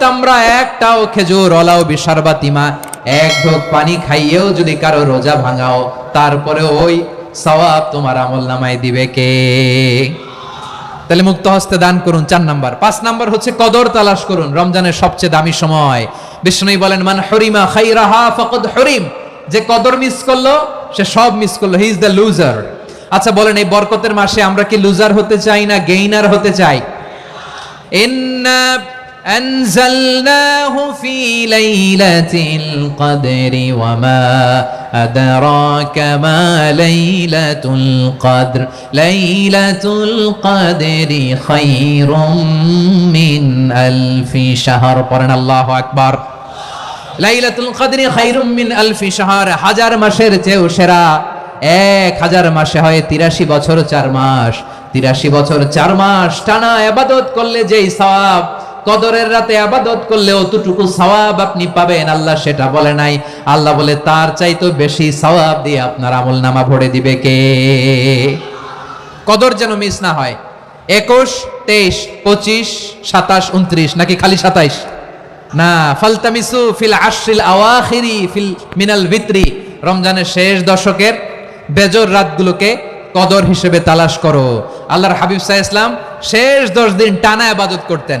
তামরা একটাও খেজুর, অলাও বিশারবাতিমা এক ঢোক পানি খাইয়েও যদি কারও রোজা ভাঙাও তারপরে ওই সওয়াব তোমার আমল নামায় দিবে কে? তাহলে মুক্ত হস্তে দান করুন চার নাম্বার। পাঁচ নাম্বার হচ্ছে কদর তালাশ করুন, রমজানের সবচেয়ে দামি সময়। বিষ্ণু বলেন, মান হরিমা খাইরাহা ফকদ হরিম। যে কদর মিস করল, সে সব মিস করল। হি ইজ দ্য লুজার আচ্ছা বলেন, এই বরকতের মাসে আমরা কি লুজার হতে চাই না গেইনার হতে চাই? ইন্না أنزلناه في ليلة القدر وما أدراك ما ليلة القدر ليلة القدر خير من ألف شهر قرن الله أكبر লাইলাতুল কদরি খাইরুম মিন আলফি শাহর হাজার মাসের চেয়েও সেরা এক হাজার মাসে হয় তিরাশি বছর চার মাস তিরাশি বছর চার মাস টানা আবাদত করলে যেই সওয়াব কদরের রাতে আবাদত করলে অতটুকু সওয়াব আপনি পাবেন। আল্লাহ সেটা বলে নাই। আল্লাহ বলে, তার চাইতো বেশি সওয়াব দিয়ে আপনার আমল নামা ভরে দিবে কে? কদর যেন মিস না হয়। একুশ, তেইশ, পঁচিশ, সাতাশ, উনত্রিশ, নাকি খালি সাতাইশ? না, ফালতামিসু ফিল আশ্রিল আওয়াখিরি ফিল মিনাল ভিত্রি রমজানের শেষ দশকের বেজর রাতগুলোকে কদর হিসেবে তালাশ করো। আল্লাহর হাবিব সাহ ইসলাম শেষ দশ দিন টানা আবাদত করতেন।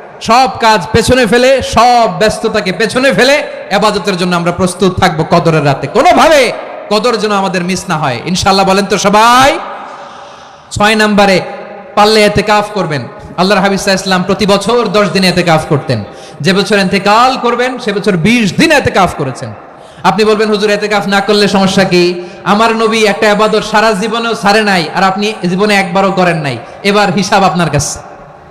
সব কাজ পেছনে ফেলে, সব ব্যস্ততাকে পেছনে ফেলে ইবাদতের জন্য আমরা প্রস্তুত থাকব কদরের রাতে। কোনোভাবে কদর যেন আমাদের মিস না হয়। ইনশাআল্লাহ বলেন তো সবাই। ছয় নম্বরে পাল্লে এতে এতেকাফ করবেন। আল্লাহর হাবিব সাহা ইসলাম প্রতি বছর দশ দিনে এতেকাফ করতেন। যে বছর এতে কাল করবেন, সে বছর বিশ দিন এতেকাফ করেছেন। আপনি বলবেন, হুজুর, এতেকাফ না করলে সমস্যা কি? আমার নবী একটা আবাদত সারা জীবনেও সারে নাই, আর আপনি জীবনে একবারও করেন নাই। এবার হিসাব আপনার কাছে।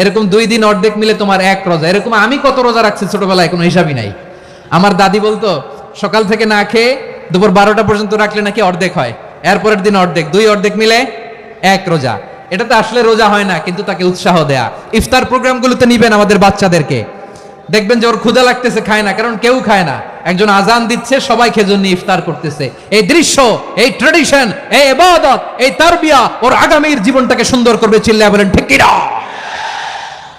এরকম দুই দিন অর্ধেক মিলে তোমার এক রোজা। এরকম আমি কত রোজা রাখছি ছোটবেলায়, কোনো হিসাবই নাই। আমার দাদি বলতো, সকাল থেকে না খেয়ে দুপুর বারোটা পর্যন্ত রাখলে নাকি অর্ধেক হয়, এরপরের দিন অর্ধেক। দুই অর্ধেক মিলে এক রোজা। এটা তো আসলে রোজা হয় না, কিন্তু তাকে উৎসাহ দেয়া। ইফতার প্রোগ্রামগুলোতে নিবেন আমাদের বাচ্চাদেরকে। দেখবেন যে ওর ক্ষুদা লাগতেছে, খায় না, কারণ কেউ খায় না। একজন আজান দিচ্ছে, সবাই খেজুর নিয়ে ইফতার করতেছে। এই দৃশ্য, এই ট্রেডিশন এই এবাদত, এই তারবিয়া, ওর আগামীর জীবনটাকে সুন্দর করবে চিল্লা বলেন, ঠিক কিনা?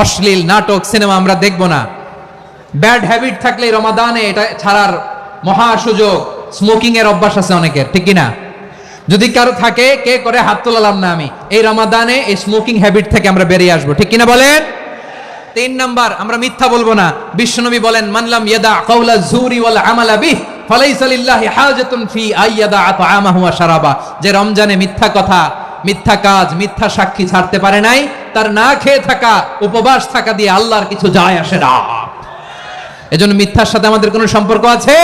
অশ্লীল নাটক, সিনেমা আমরা দেখব না। ব্যাড হ্যাবিট থাকলে রমাদানে এটা ছাড়ার মহা সুযোগ। স্মোকিং এর অভ্যাস আছে অনেকের, ঠিক কি না যদি কারও থাকে, কে করে হাত তোলালাম না আমি? এই রমাদানে এই স্মোকিং হ্যাবিট থেকে আমরা বেরিয়ে আসব, ঠিক কিনা বলেন? তিন নাম্বার, আমরা মিথ্যা বলব না। বিশ্বনবী বলেন মানলাম ইয়াদা কাউলা জুরি ওয়াল আমালা বিহ, ফালাইসা লিল্লাহি হাজাতুন ফি আইয়াদা আতআমাহু ওয়া শারাবা। যে রমজানে মিথ্যা কথা, মিথ্যা কাজ, মিথ্যা সাক্ষী ছাড়তে পারে নাই তার না খেয়ে থাকা, উপবাস থাকা দিয়ে আল্লাহর কিছু যায় আসে না। এজন্য মিথ্যার সাথে আমাদের কোনো সম্পর্ক আছে?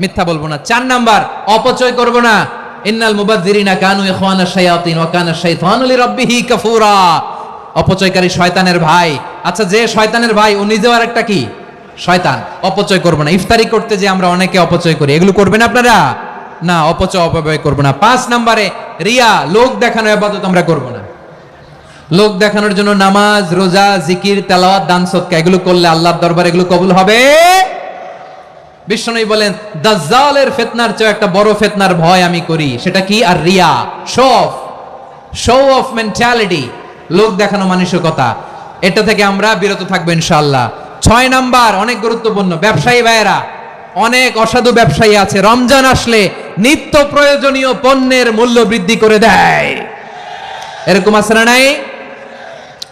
মিথ্যা বলব না। চার নাম্বার, অপচয় করব না। ইন্নাল মুবাজ্জিরিনা কানু ইখওয়ানা শায়াতিন ওয়া কানা শাইতানু লিরাব্বিহি কাফুরা। অপচয়কারী শয়তানের ভাই। আচ্ছা যে শয়তানের ভাই, ও নিজেও আরেকটা কি? শয়তান। অপচয় করব না। ইফতারি করতে যে আমরা অনেকে অপচয় করি। এগুলো করবেন আপনারা? না, অপচয় অপব্যয় করব না। পাঁচ নাম্বারে, রিয়া, লোক দেখানো আবাদত আমরা করব না। লোক দেখানোর জন্য নামাজ, রোজা, জিকির, তেলাওয়াত, দান সৎকা এগুলো করলে আল্লাহর দরবারে এগুলো কবুল হবে? বিষ্ণু বলেন, দাজ্জালের ফেতনার চেয়ে একটা বড় ফেতনার ভয় আমি করি, সেটা কি? আর Riya show off show off mentality লোক দেখানো মানসিকতা। এটা থেকে আমরা বিরত থাকব ইনশাআল্লাহ। ছয় নাম্বার, অনেক গুরুত্বপূর্ণ, ব্যবসায়ী ভাইয়েরা, অনেক অসাধু ব্যবসায়ী আছে, রমজান আসলে নিত্য প্রয়োজনীয় পণ্যের মূল্য বৃদ্ধি করে দেয়। এরকম আছে না নাই?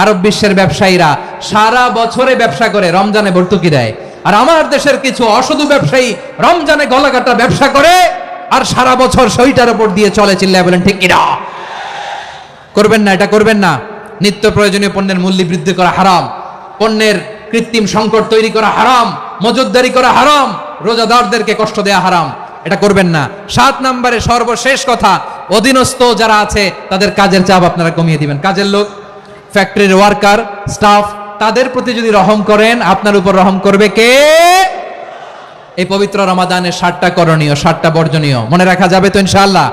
আরব বিশ্বের ব্যবসায়ীরা সারা বছরে ব্যবসা করে, রমজানে ভর্তুকি দেয়। আর আমার দেশের কিছু অসাধু ব্যবসায়ী রমজানে গলাকাটা ব্যবসা করে আর সারা বছর সইটার উপর দিয়ে চলে চিল্লায় বলেন, ঠিক কিনা? করবেন না, এটা করবেন না। নিত্য প্রয়োজনীয় পণ্যের মূল্য বৃদ্ধি করা হারাম। পণ্যের কৃত্রিম সংকট তৈরি করা হারাম। মজুদদারি করা হারাম। রোজাদারদেরকে কষ্ট দেয়া হারাম। এটা করবেন না। সাত নম্বরে সর্বশেষ কথা, অধীনস্থ যারা আছে, তাদের কাজের চাপ আপনারা কমিয়ে দিবেন। কাজের লোক ফ্যাক্টরির ওয়ার্কার স্টাফ তাদের প্রতি যদি রহম করেন, আপনার উপর রহম করবে কে? এই পবিত্র রমাদানের ষাটটা করণীয় ষাটটা বর্জনীয়। মনে রাখা যাবে তো ইনশাআল্লাহ?